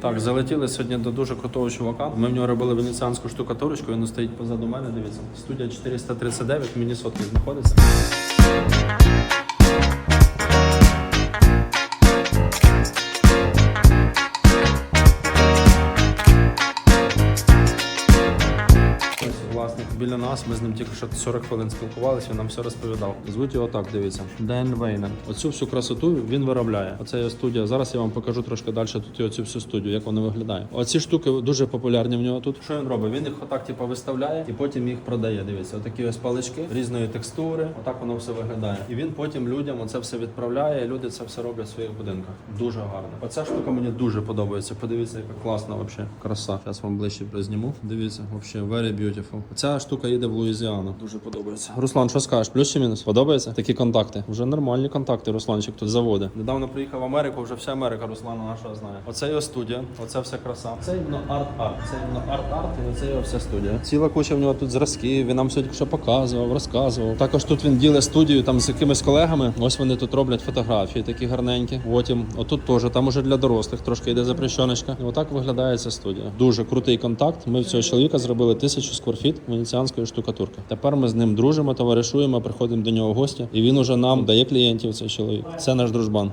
Так, залетіли сьогодні до дуже крутого чувака. Ми в нього робили венеціанську штукатурочку, він стоїть позаду мене, дивіться. Студія 439 в Міннесоті знаходиться. Власник біля нас. Ми з ним тільки що 40 хвилин спілкувалися. Він нам все розповідав. Звуть його так. Дивіться. Ден Вейнен. Оцю всю красоту він виробляє. Оце його студія. Зараз я вам покажу трошки далі тут і оцю всю студію, як вона виглядає. Оці штуки дуже популярні в нього тут. Що він робить? Він їх отак типу, виставляє і потім їх продає. Дивіться, отакі ось палички різної текстури. Отак воно все виглядає. І він потім людям оце все відправляє. і Люди це все роблять в своїх будинках. Дуже гарно. Оця штука мені дуже подобається. Подивіться, яка класна вообще краса. Зараз вам ближче призніму. Дивіться, вообще very beautiful. Ця штука їде в Луїзіану. Дуже подобається. Руслан, що скажеш? Плюс чи мінус? Подобається? Такі контакти. Вже нормальні контакти. Русланчик тут заводи. Недавно приїхав в Америку. Вже вся Америка Руслана нашого знає. Оце його студія. Оце вся краса. Це іменно арт-арт. Це іменно арт-арт, і оце його вся студія. Ціла куча в нього тут зразків. Він нам сьогодні що показував, розказував. Також тут він ділить студію там з якимись колегами. Ось вони тут роблять фотографії, такі гарненькі. Потім отут теж там уже для дорослих трошки йде запрещеночка. І отак виглядає ця студія. Дуже крутий контакт. Ми в цього чоловіка зробили тисячу скворфіт венеціанської штукатурки. Тепер ми з ним дружимо, товаришуємо, приходимо до нього в гості, і він уже нам дає клієнтів. Цей чоловік. Це наш дружбан.